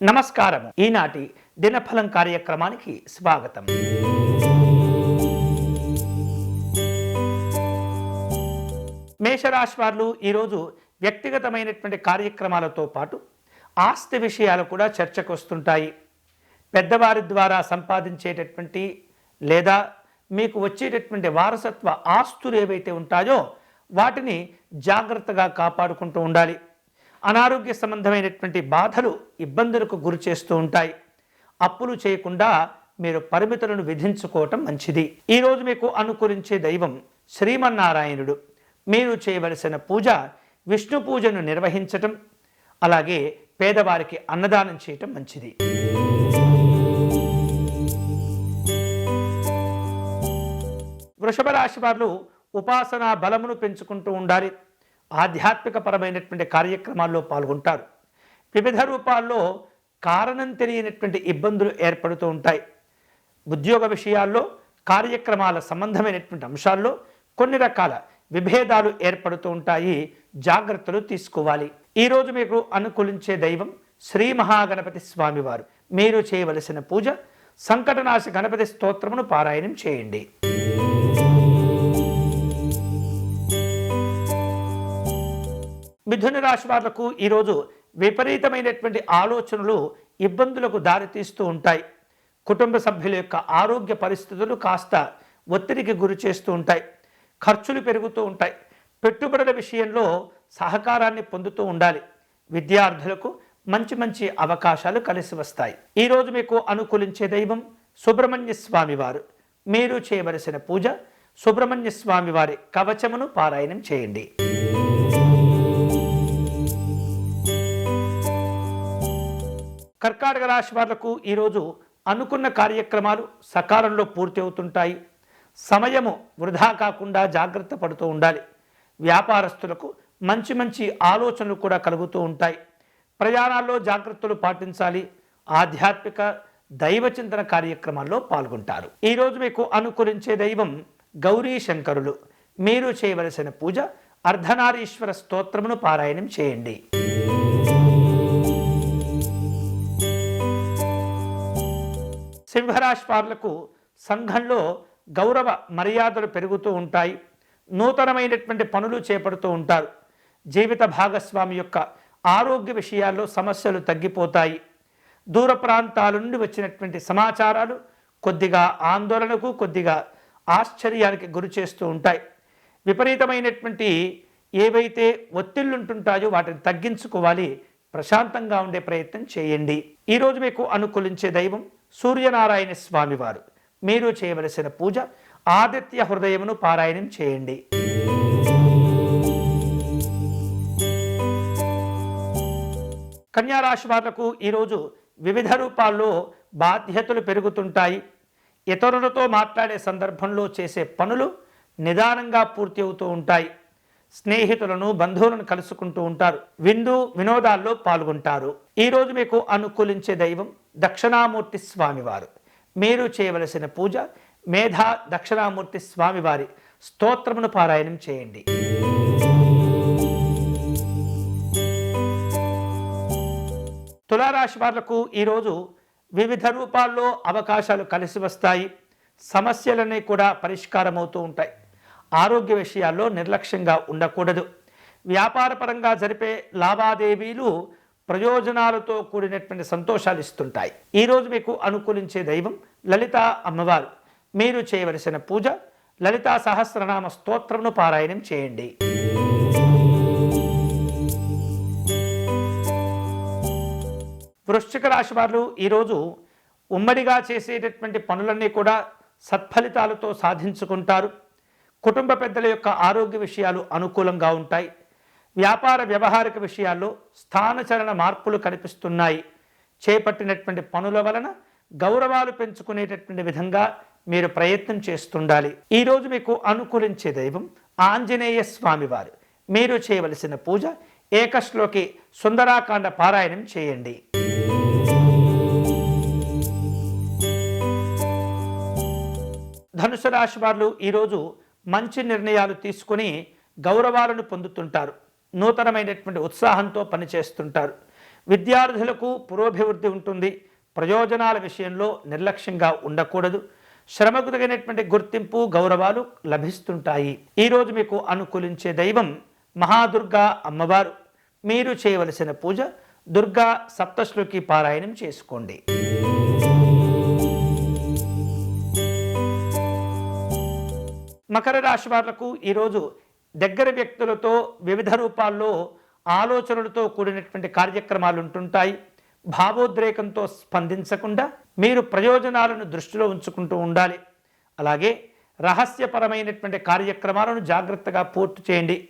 నమస్కారం. ఈనాటి దినఫలం కార్యక్రమానికి స్వాగతం. మేషరాశి వారు ఈరోజు వ్యక్తిగతమైనటువంటి కార్యక్రమాలతో పాటు ఆస్తి విషయాలు కూడా చర్చకు వస్తుంటాయి పెద్దవారి ద్వారా సంపాదించేటటువంటి లేదా మీకు వచ్చేటటువంటి వారసత్వ ఆస్తులు ఏవైతే ఉంటాయో వాటిని జాగ్రత్తగా కాపాడుకుంటూ ఉండాలి. అనారోగ్య సంబంధమైనటువంటి బాధలు ఇబ్బందులకు గురి చేస్తూ ఉంటాయి. అప్పులు చేయకుండా మీరు పరిమితులను విధించుకోవటం మంచిది. ఈరోజు మీకు అనుకూలించే దైవం శ్రీమన్నారాయణుడు. మీరు చేయవలసిన పూజ విష్ణు పూజను నిర్వహించటం అలాగే పేదవారికి అన్నదానం చేయటం మంచిది. వృషభ రాశి వారు ఉపాసన బలమును పెంచుకుంటూ ఉండాలి. ఆధ్యాత్మిక పరమైనటువంటి కార్యక్రమాల్లో పాల్గొంటారు. వివిధ రూపాల్లో కారణం తెలియనటువంటి ఇబ్బందులు ఏర్పడుతూ ఉంటాయి. ఉద్యోగ విషయాల్లో కార్యక్రమాల సంబంధమైనటువంటి అంశాల్లో కొన్ని రకాల విభేదాలు ఏర్పడుతూ ఉంటాయి. జాగ్రత్తలు తీసుకోవాలి. ఈరోజు మీకు అనుకూలించే దైవం శ్రీ మహాగణపతి స్వామివారు. మీరు చేయవలసిన పూజ సంకటనాశ గణపతి స్తోత్రమును పారాయణం చేయండి. మిథున రాశి వాళ్ళకు ఈరోజు విపరీతమైనటువంటి ఆలోచనలు ఇబ్బందులకు దారితీస్తూ ఉంటాయి. కుటుంబ సభ్యుల యొక్క ఆరోగ్య పరిస్థితులు కాస్త ఒత్తిడికి గురి చేస్తూ ఉంటాయి. ఖర్చులు పెరుగుతూ ఉంటాయి. పెట్టుబడుల విషయంలో సహకారాన్ని పొందుతూ ఉండాలి. విద్యార్థులకు మంచి మంచి అవకాశాలు కలిసి వస్తాయి. ఈరోజు మీకు అనుకూలించే దైవం సుబ్రహ్మణ్య స్వామివారు మీరు చేయవలసిన పూజ సుబ్రహ్మణ్య స్వామివారి కవచమును పారాయణం చేయండి. కర్కాటక రాశి వాళ్ళకు ఈరోజు అనుకున్న కార్యక్రమాలు సకాలంలో పూర్తి అవుతుంటాయి సమయము వృధా కాకుండా జాగ్రత్త పడుతూ ఉండాలి. వ్యాపారస్తులకు మంచి మంచి ఆలోచనలు కూడా కలుగుతూ ఉంటాయి. ప్రయాణాల్లో జాగ్రత్తలు పాటించాలి. ఆధ్యాత్మిక దైవ చింతన కార్యక్రమాల్లో పాల్గొంటారు. ఈరోజు మీకు అనుకూలించే దైవం గౌరీ శంకరులు. మీరు చేయవలసిన పూజ అర్ధనారీశ్వర స్తోత్రమును పారాయణం చేయండి. సింహరాశి వారులకు సంఘంలో గౌరవ మర్యాదలు పెరుగుతూ ఉంటాయి. నూతనమైనటువంటి పనులు చేపడుతూ ఉంటారు. జీవిత భాగస్వామి యొక్క ఆరోగ్య విషయాల్లో సమస్యలు తగ్గిపోతాయి. దూర ప్రాంతాల నుండి వచ్చినటువంటి సమాచారాలు కొద్దిగా ఆందోళనకు కొద్దిగా ఆశ్చర్యానికి గురి చేస్తూ ఉంటాయి. విపరీతమైనటువంటి ఏవైతే ఒత్తిళ్ళుంటుంటాయో వాటిని తగ్గించుకోవాలి. ప్రశాంతంగా ఉండే ప్రయత్నం చేయండి. ఈరోజు మీకు అనుకూలించే దైవం సూర్యనారాయణ స్వామివారు. మీరు చేయవలసిన పూజ ఆదిత్య హృదయమును పారాయణం చేయండి. కన్యారాశి వాళ్ళకు ఈరోజు వివిధ రూపాల్లో బాధ్యతలు పెరుగుతుంటాయి. ఇతరులతో మాట్లాడే సందర్భంలో చేసే పనులు నిదానంగా పూర్తి అవుతూ ఉంటాయి. స్నేహితులను బంధువులను కలుసుకుంటూ ఉంటారు. విందు వినోదాల్లో పాల్గొంటారు. ఈరోజు మీకు అనుకూలించే దైవం దక్షిణామూర్తి స్వామివారు. మీరు చేయవలసిన పూజ మేధా దక్షిణామూర్తి స్వామివారి స్తోత్రమును పారాయణం చేయండి. తులారాశి వాళ్ళకు ఈరోజు వివిధ రూపాల్లో అవకాశాలు కలిసి వస్తాయి. సమస్యలన్నీ కూడా పరిష్కారమవుతూ ఉంటాయి. ఆరోగ్య విషయాల్లో నిర్లక్ష్యంగా ఉండకూడదు. వ్యాపారపరంగా జరిపే లావాదేవీలు ప్రయోజనాలతో కూడినటువంటి సంతోషాలు ఇస్తుంటాయి. ఈరోజు మీకు అనుకూలించే దైవం లలిత అమ్మవారు. మీరు చేయవలసిన పూజ లలితా సహస్రనామ స్తోత్రమును పారాయణం చేయండి. వృశ్చిక రాశి వారు ఈరోజు ఉమ్మడిగా చేసేటటువంటి పనులన్నీ కూడా సత్ఫలితాలతో సాధించుకుంటారు. కుటుంబ పెద్దల యొక్క ఆరోగ్య విషయాలు అనుకూలంగా ఉంటాయి. వ్యాపార వ్యవహారిక విషయాల్లో స్థానచలన మార్పులు కనిపిస్తున్నాయి. చేపట్టినటువంటి పనుల వలన గౌరవాలు పెంచుకునేటటువంటి విధంగా మీరు ప్రయత్నం చేస్తుండాలి. ఈరోజు మీకు అనుకూలించే దైవం ఆంజనేయ స్వామివారు. మీరు చేయవలసిన పూజ ఏకశ్లోకి సుందరాకాండ పారాయణం చేయండి. ధనుసు రాశి వారు ఈరోజు మంచి నిర్ణయాలు తీసుకుని గౌరవాలను పొందుతుంటారు. నూతనమైనటువంటి ఉత్సాహంతో పనిచేస్తుంటారు. విద్యార్థులకు పురోభివృద్ధి ఉంటుంది. ప్రయోజనాల విషయంలో నిర్లక్ష్యంగా ఉండకూడదు. శ్రమకు తగినటువంటి గుర్తింపు గౌరవాలు లభిస్తుంటాయి. ఈరోజు మీకు అనుకూలించే దైవం మహాదుర్గా అమ్మవారు. మీరు చేయవలసిన పూజ దుర్గా సప్తశ్లోకి పారాయణం చేసుకోండి. మకర రాశి వాళ్ళకు ఈరోజు దగ్గర వ్యక్తులతో వివిధ రూపాల్లో ఆలోచనలతో కూడినటువంటి కార్యక్రమాలు ఉంటుంటాయి. భావోద్రేకంతో స్పందించకుండా మీరు ప్రయోజనాలను దృష్టిలో ఉంచుకుంటూ ఉండాలి. అలాగే రహస్యపరమైనటువంటి కార్యక్రమాలను జాగ్రత్తగా పూర్తి చేయండి.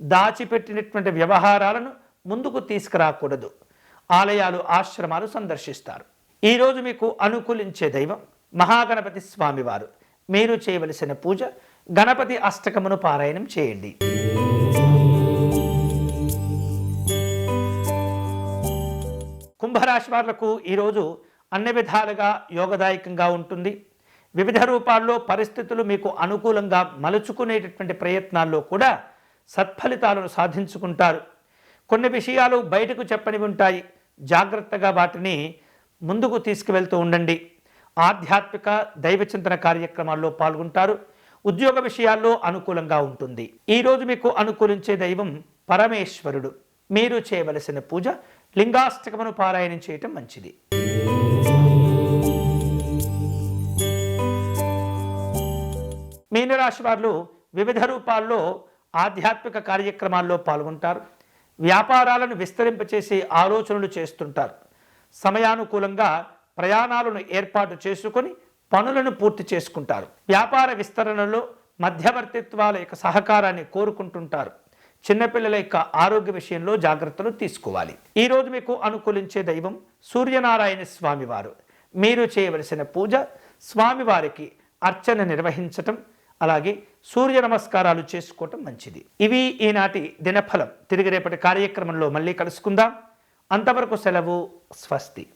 దాచిపెట్టినటువంటి వ్యవహారాలను ముందుకు తీసుకురాకూడదు. ఆలయాలు ఆశ్రమాలు సందర్శిస్తారు. ఈరోజు మీకు అనుకూలించే దైవం మహాగణపతి స్వామివారు. మీరు చేయవలసిన పూజ గణపతి అష్టకమును పారాయణం చేయండి. కుంభరాశి వాళ్ళకు ఈరోజు అన్ని విధాలుగా యోగదాయకంగా ఉంటుంది. వివిధ రూపాల్లో పరిస్థితులు మీకు అనుకూలంగా మలుచుకునేటటువంటి ప్రయత్నాల్లో కూడా సత్ఫలితాలను సాధించుకుంటారు. కొన్ని విషయాలు బయటకు చెప్పని ఉంటాయి. జాగ్రత్తగా వాటిని ముందుకు తీసుకువెళ్తూ ఉండండి. ఆధ్యాత్మిక దైవచింతన కార్యక్రమాల్లో పాల్గొంటారు. ఉద్యోగ విషయాల్లో అనుకూలంగా ఉంటుంది. ఈరోజు మీకు అనుకూలించే దైవం పరమేశ్వరుడు. మీరు చేయవలసిన పూజ లింగాష్టకమును పారాయణం చేయటం మంచిది. మీనరాశి వారు వివిధ రూపాల్లో ఆధ్యాత్మిక కార్యక్రమాల్లో పాల్గొంటారు. వ్యాపారాలను విస్తరింపచేసే ఆలోచనలు చేస్తుంటారు. సమయానుకూలంగా ప్రయాణాలను ఏర్పాటు చేసుకొని పనులను పూర్తి చేసుకుంటారు. వ్యాపార విస్తరణలో మధ్యవర్తిత్వాల యొక్క సహకారాన్ని కోరుకుంటుంటారు. చిన్నపిల్లల యొక్క ఆరోగ్య విషయంలో జాగ్రత్తలు తీసుకోవాలి. ఈరోజు మీకు అనుకూలించే దైవం సూర్యనారాయణ స్వామివారు. మీరు చేయవలసిన పూజ స్వామివారికి అర్చన నిర్వహించటం అలాగే సూర్య నమస్కారాలు చేసుకోవటం మంచిది. ఇవి ఈనాటి దినఫలం. తిరిగి రేపటి కార్యక్రమంలో మళ్ళీ కలుసుకుందాం. అంతవరకు సెలవు స్వస్తి.